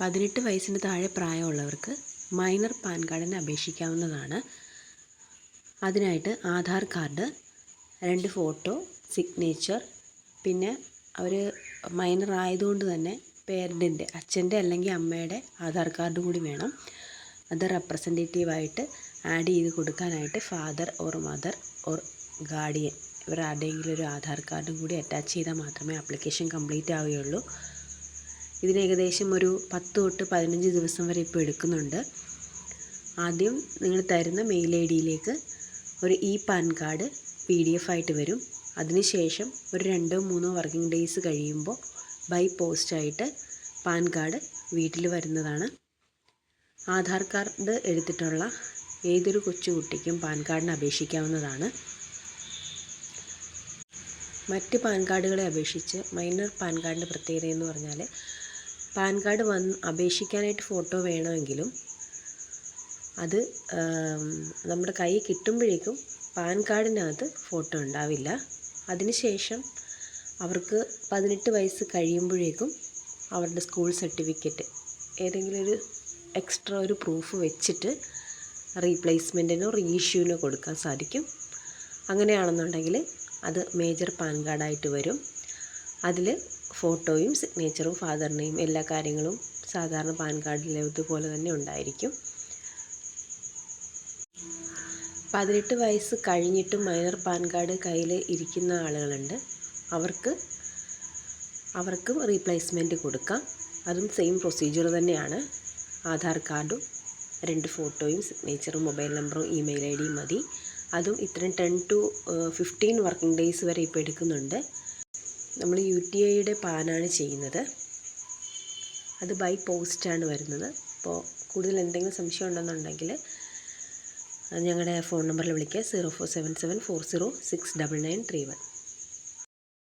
പതിനെട്ട് വയസ്സിന് താഴെ പ്രായമുള്ളവർക്ക് മൈനർ പാൻ കാർഡിന് അപേക്ഷിക്കാവുന്നതാണ്. അതിനായിട്ട് ആധാർ കാർഡ് രണ്ട് ഫോട്ടോ സിഗ്നേച്ചർ പിന്നെ അവർ മൈനർ ആയതുകൊണ്ട് തന്നെ പേരന്റിന്റെ അച്ഛന്റെ അല്ലെങ്കിൽ അമ്മയുടെ ആധാർ കാർഡ് കൂടി വേണം. അത് റെപ്രസെന്റേറ്റീവായിട്ട് ആഡ് ചെയ്ത് കൊടുക്കാനായിട്ട് father or mother or guardian ഇവർ ആരുടെയെങ്കിലും ഒരു ആധാർ കാർഡും കൂടി അറ്റാച്ച് ചെയ്താൽ മാത്രമേ ആപ്ലിക്കേഷൻ കംപ്ലീറ്റ് ആവുകയുള്ളൂ. ഇതിന് ഏകദേശം ഒരു പത്ത് തൊട്ട് പതിനഞ്ച് ദിവസം വരെ ഇപ്പോൾ എടുക്കുന്നുണ്ട്. ആദ്യം നിങ്ങൾ തരുന്ന മെയിൽ ഐ ഡിയിലേക്ക് ഒരു E PAN card P D F ആയിട്ട് വരും. അതിനുശേഷം ഒരു രണ്ടോ മൂന്നോ വർക്കിംഗ് ഡേയ്സ് കഴിയുമ്പോൾ ബൈ പോസ്റ്റായിട്ട് പാൻ കാർഡ് വീട്ടിൽ വരുന്നതാണ്. ആധാർ കാർഡ് എടുത്തിട്ടുള്ള ഏതൊരു കൊച്ചുകുട്ടിക്കും പാൻ കാർഡിന് അപേക്ഷിക്കാവുന്നതാണ്. മറ്റ് പാൻ കാർഡുകളെ അപേക്ഷിച്ച് മൈനർ പാൻ കാർഡിന്റെ പ്രത്യേകത എന്ന് പറഞ്ഞാൽ പാൻ കാർഡ് വന്ന് അപേക്ഷിക്കാനായിട്ട് ഫോട്ടോ വേണമെങ്കിലും അത് നമ്മുടെ കൈ കിട്ടുമ്പോഴേക്കും പാൻ കാർഡിനകത്ത് ഫോട്ടോ ഉണ്ടാവില്ല. അതിനുശേഷം അവർക്ക് പതിനെട്ട് വയസ്സ് കഴിയുമ്പോഴേക്കും അവരുടെ സ്കൂൾ സർട്ടിഫിക്കറ്റ് ഏതെങ്കിലും ഒരു എക്സ്ട്രാ ഒരു പ്രൂഫ് വെച്ചിട്ട് റീപ്ലേസ്മെന്റിനോ റീഇഷ്യൂവിനോ കൊടുക്കാൻ സാധിക്കും. അങ്ങനെയാണെന്നുണ്ടെങ്കിൽ അത് മേജർ പാൻ കാർഡായിട്ട് വരും. അതിൽ ഫോട്ടോയും സിഗ്നേച്ചറും ഫാദർ ഫാദറിനെയും എല്ലാ കാര്യങ്ങളും സാധാരണ പാൻ കാർഡിലേതുപോലെ തന്നെ ഉണ്ടായിരിക്കും. പതിനെട്ട് വയസ്സ് കഴിഞ്ഞിട്ടും മൈനർ പാൻ കാർഡ് കയ്യിൽ ഇരിക്കുന്ന ആളുകളുണ്ട്. അവർക്ക് അവർക്കും റീപ്ലേസ്മെന്റ് കൊടുക്കാം. അതും സെയിം പ്രൊസീജിയർ തന്നെയാണ്. ആധാർ കാർഡും രണ്ട് ഫോട്ടോയും സിഗ്നേച്ചറും മൊബൈൽ നമ്പറും ഇമെയിൽ ഐ ഡിയും മതി. അതും ഇത്രയും ten to fifteen working days വരെ ഇപ്പോൾ എടുക്കുന്നുണ്ട്. നമ്മൾ യു ടി ഐയുടെ പാനാണ് ചെയ്യുന്നത്. അത് ബൈ പോസ്റ്റാണ് വരുന്നത്. അപ്പോൾ കൂടുതൽ എന്തെങ്കിലും സംശയം ഉണ്ടെന്നുണ്ടെങ്കിൽ ഞങ്ങളുടെ ഫോൺ നമ്പറിൽ വിളിക്കുക. Zero four seven seven four zero six double nine three one